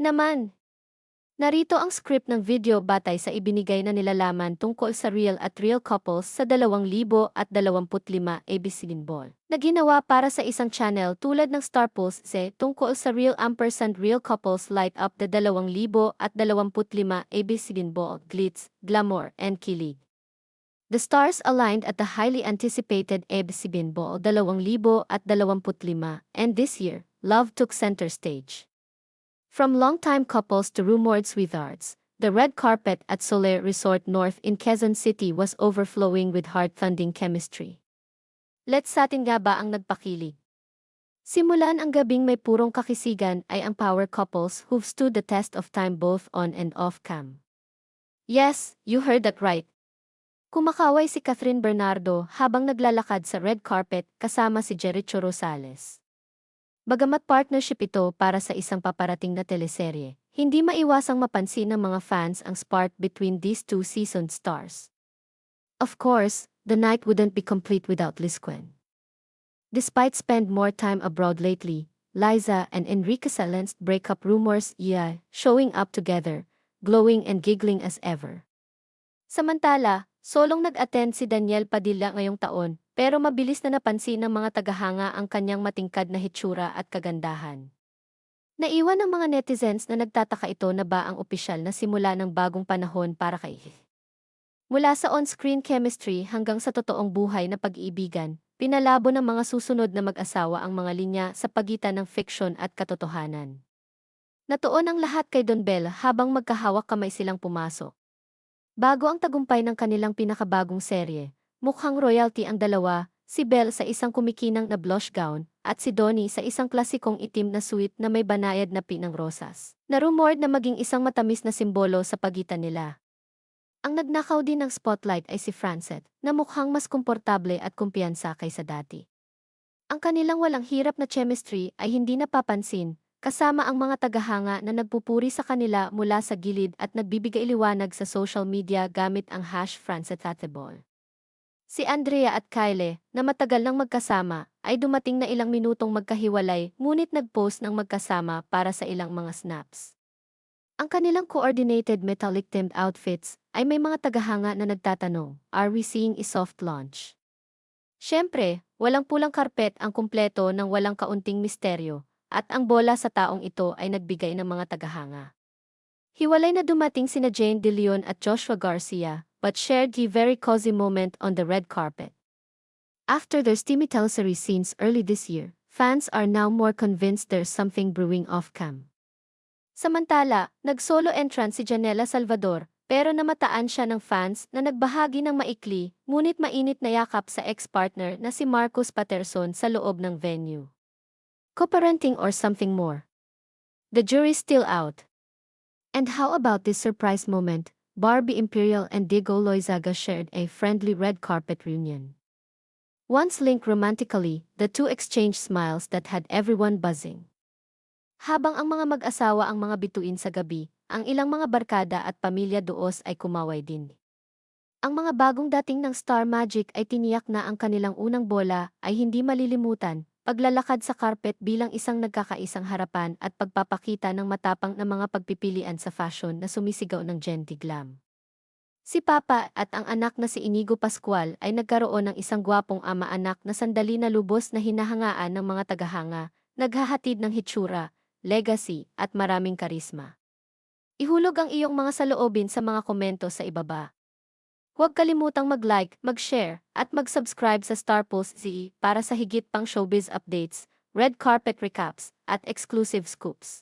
Naman. Narito ang script ng video batay sa ibinigay na nilalaman tungkol sa real at real couples sa 2025 ABCDin Ball na ginawa para sa isang channel tulad ng Star Pulse Z tungkol sa real ampersand real couples light up the 2025 ABCDin Ball glitz, glamour, and kilig. The stars aligned at the highly anticipated ABCDin Ball 2025 and this year, love took center stage. From longtime couples to rumored sweethearts, the red carpet at Soler Resort North in Quezon City was overflowing with heart-thunding chemistry. Let's satin nga ba ang nagpakilig? Simulan ang gabing may purong kakisigan ay ang power couples who've stood the test of time both on and off cam. Yes, you heard that right. Kumakaway si Catherine Bernardo habang naglalakad sa red carpet kasama si Jericho Rosales. Bagamat partnership ito para sa isang paparating na teleserye, hindi maiwasang mapansin ng mga fans ang spark between these two seasoned stars. Of course, the night wouldn't be complete without Liz Quen. Despite spend more time abroad lately, Liza and Enrique silenced breakup rumors yeah, showing up together, glowing and giggling as ever. Samantala, solong nag-attend si Daniel Padilla ngayong taon, pero mabilis na napansin ng mga tagahanga ang kanyang matingkad na hitsura at kagandahan. Naiwan ng mga netizens na nagtataka ito na ba ang opisyal na simula ng bagong panahon para kay Mula sa on-screen chemistry hanggang sa totoong buhay na pag-iibigan, pinalabo ng mga susunod na mag-asawa ang mga linya sa pagitan ng fiction at katotohanan. Natuon ang lahat kay Don Bell habang magkahawak kamay silang pumasok. Bago ang tagumpay ng kanilang pinakabagong serye, Mukhang royalty ang dalawa, si Belle sa isang kumikinang na blush gown, at si Donnie sa isang klasikong itim na suit na may banayad na pinang rosas. Narumored na maging isang matamis na simbolo sa pagitan nila. Ang nagnakaw din ng spotlight ay si Francet, na mukhang mas komportable at kumpiyansa kaysa dati. Ang kanilang walang hirap na chemistry ay hindi napapansin, kasama ang mga tagahanga na nagpupuri sa kanila mula sa gilid at nagbibigay liwanag sa social media gamit ang hash Francetatable. Si Andrea at Kyle, na matagal nang magkasama, ay dumating na ilang minutong magkahiwalay ngunit nag-post ng magkasama para sa ilang mga snaps. Ang kanilang coordinated metallic themed outfits ay may mga tagahanga na nagtatanong, are we seeing a soft launch? Siyempre, walang pulang karpet ang kumpleto ng walang kaunting misteryo, at ang bola sa taong ito ay nagbigay ng mga tagahanga. Hiwalay na dumating sina Jane De Leon at Joshua Garcia, but shared the very cozy moment on the red carpet. After their steamy teleseries scenes early this year, fans are now more convinced there's something brewing off-cam. Samantala, nag-solo entrance si Janela Salvador, pero namataan siya ng fans na nagbahagi ng maikli, ngunit mainit na yakap sa ex-partner na si Marcus Patterson sa loob ng venue. Co-parenting or something more? The jury's still out. And how about this surprise moment, Barbie Imperial and Diego Loizaga shared a friendly red carpet reunion. Once linked romantically, the two exchanged smiles that had everyone buzzing. Habang ang mga mag-asawa ang mga bituin sa gabi, ang ilang mga barkada at pamilya doos ay kumaway din. Ang mga bagong dating ng Star Magic ay tiniyak na ang kanilang unang bola ay hindi malilimutan, paglalakad sa carpet bilang isang nagkakaisang harapan at pagpapakita ng matapang na mga pagpipilian sa fashion na sumisigaw ng Genti Glam. Si Papa at ang anak na si Inigo Pascual ay nagkaroon ng isang gwapong ama-anak na sandali na lubos na hinahangaan ng mga tagahanga, naghahatid ng hitsura, legacy, at maraming karisma. Ihulog ang iyong mga saloobin sa mga komento sa ibaba. Huwag kalimutang mag-like, mag-share, at mag-subscribe sa Star Pulse Z para sa higit pang showbiz updates, red carpet recaps, at exclusive scoops.